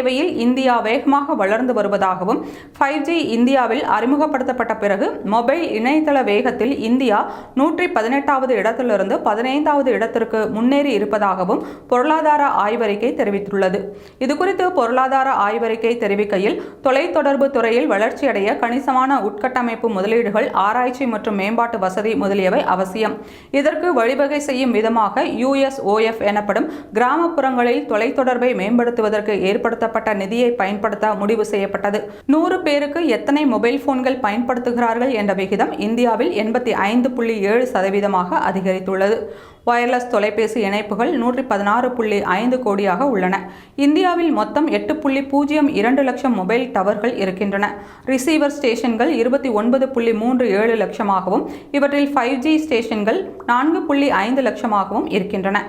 சேவையில் இந்தியா வேகமாக வளர்ந்து வருவதாகவும் ஃபைவ் ஜி இந்தியாவில் அறிமுகப்படுத்தப்பட்ட பிறகு மொபைல் இணையதள வேகத்தில் இந்தியா நூற்றி பதினெட்டாவது இடத்திலிருந்து பதினைந்தாவது இடத்திற்கு முன்னேறி இருப்பதாகவும் பொருளாதார ஆய்வறிக்கை தெரிவித்துள்ளது. இதுகுறித்து பொருளாதார ஆய்வறிக்கை தெரிவிக்கையில் தொலைத்தொடர்பு துறையில் வளர்ச்சியடைய கணிசமான உட்கட்டமைப்பு முதலீடுகள் ஆராய்ச்சி மற்றும் மேம்பாட்டு வசதி முதலியவை அவசியம். இதற்கு வழிவகை செய்யும் விதமாக யுஎஸ்ஓஎஃப் எனப்படும் கிராமப்புறங்களில் தொலைத்தொடர்பை மேம்படுத்துவதற்கு ஏற்படுத்த ஏற்படுத்தப்பட்ட நிதியை பயன்படுத்த முடிவு செய்யப்பட்டது. நூறு பேருக்கு எத்தனை மொபைல் போன்கள் பயன்படுத்துகிறார்கள் என்ற விகிதம் இந்தியாவில் எண்பத்தி ஐந்து புள்ளி ஏழு சதவீதமாக அதிகரித்துள்ளது. வயர்லெஸ் தொலைபேசி இணைப்புகள் நூற்றி பதினாறு புள்ளி ஐந்து கோடியாக உள்ளன. இந்தியாவில் மொத்தம் எட்டு புள்ளி பூஜ்ஜியம் இரண்டு லட்சம் மொபைல் டவர்கள் இருக்கின்றன. ரிசீவர் ஸ்டேஷன்கள் இருபத்தி ஒன்பது புள்ளி மூன்று ஏழு லட்சமாகவும் இவற்றில் ஃபைவ் ஜி ஸ்டேஷன்கள் நான்கு புள்ளி ஐந்து லட்சமாகவும் இருக்கின்றன.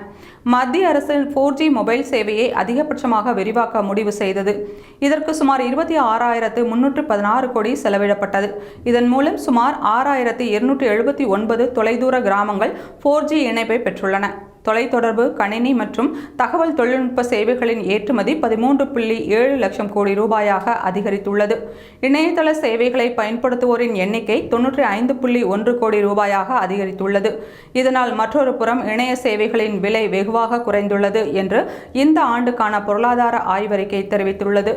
மத்திய அரசு ஃபோர் ஜி மொபைல் சேவையை அதிகபட்சமாக விரிவாக்க முடிவு செய்தது. இதற்கு சுமார் இருபத்தி ஆறாயிரத்து முன்னூற்று பதினாறு கோடி செலவிடப்பட்டது. இதன் மூலம் சுமார் ஆறாயிரத்து இருநூற்றி எழுபத்தி ஒன்பது தொலைதூர கிராமங்கள் ஃபோர் ஜி இணைப்பை பெற்றுள்ளன. தொலைத்தொடர்பு கணினி மற்றும் தகவல் தொழில்நுட்ப சேவைகளின் ஏற்றுமதி பதிமூன்று புள்ளி ஏழு லட்சம் கோடி ரூபாயாக அதிகரித்துள்ளது. இணையதள சேவைகளை பயன்படுத்துவோரின் எண்ணிக்கை தொன்னூற்றி ஐந்து புள்ளி ஒன்று கோடி ரூபாயாக அதிகரித்துள்ளது. இதனால் மற்றொரு புறம் இணைய சேவைகளின் விலை வெகுவாக குறைந்துள்ளது என்று இந்த ஆண்டுக்கான பொருளாதார ஆய்வறிக்கை தெரிவித்துள்ளது.